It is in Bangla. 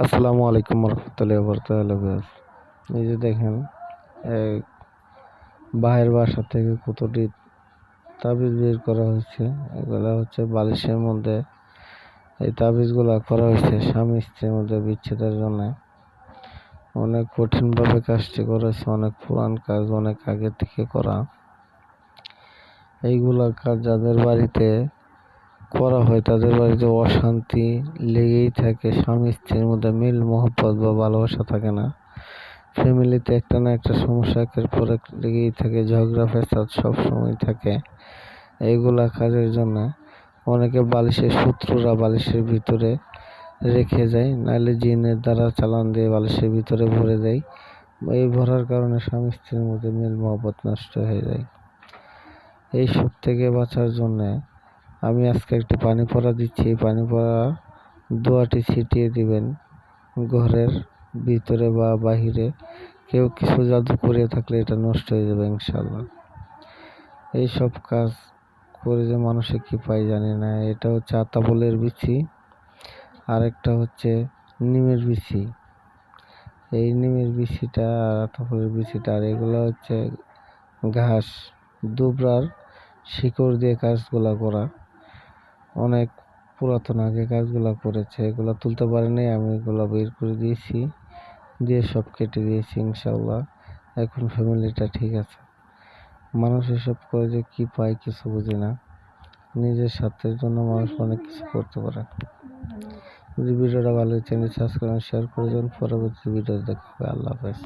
আসসালামু আলাইকুম রহমতুল্লাহি বরকাতুহু। এই যে দেখেন বাহের বাসা থেকে কতটি তাবিজ বের করা হয়েছে। এগুলো হচ্ছে বালিশের মধ্যে, এই তাবিজগুলা করা হয়েছে স্বামী স্ত্রীর মধ্যে বিচ্ছেদের জন্য। অনেক কঠিনভাবে কাজটি করেছে, অনেক পুরান কাজ অনেক আগে থেকে করা। এইগুলা কাজ যাদের বাড়িতে করা হয়, তাদের বাড়িতে অশান্তি লেগেই থাকে। স্বামী স্ত্রীর মধ্যে মিল, মহব্বত বা ভালোবাসা থাকে না। ফ্যামিলিতে একটা না একটা সমস্যা একের পর এক লেগেই থাকে, ঝগড়া ফেসাদ সবসময় থাকে। এইগুলা কাজের জন্য অনেকে বালিশের শত্রুরা বালিশের ভিতরে রেখে যায় নাহলে জিনের দ্বারা চালান দিয়ে বালিশের ভিতরে ভরে দেয়। এই ভরার কারণে স্বামী স্ত্রীর মধ্যে মিল, মহব্বত নষ্ট হয়ে যায়। এই সব থেকে বাঁচার জন্যে আমি আজকে একটি পানি পড়া দিচ্ছি। পানি পড়া দোয়াটি ছিটিয়ে দিবেন। ঘরের ভিতরে বা বাহিরে কেউ কিছু জাদু করে থাকলে এটা নষ্ট হয়ে যাবে ইনশাল্লাহ এই সব কাজ করে যে মানুষে কি পাই জানি না। এটা হচ্ছে আতাবলের বিচি। আরেকটা হচ্ছে নিমের বিচি। এই নিমের বিচিটা আর আতাবলের বিচিটা আর এগুলো হচ্ছে ঘাস, দুবরার শিকড় দিয়ে কাজগুলা করা। অনেক পুরাতন আগে কাজগুলো করেছে এগুলো তুলতে পারেনি, আমি এগুলো বের করে দিয়েছি, দিয়ে সব কেটে দিয়েছি ইনশাল্লাহ এখন ফ্যামিলিটা ঠিক আছে। মানুষ এসব করে যে কী পায় কিছু বুঝি না। নিজের স্বার্থের জন্য মানুষ অনেক কিছু করতে পারে। যদি ভিডিওটা ভালো চ্যানেল সাবস্ক্রাইব শেয়ার করে দেন পরবর্তী ভিডিও দেখা হবে। আল্লাহ হাফেজ।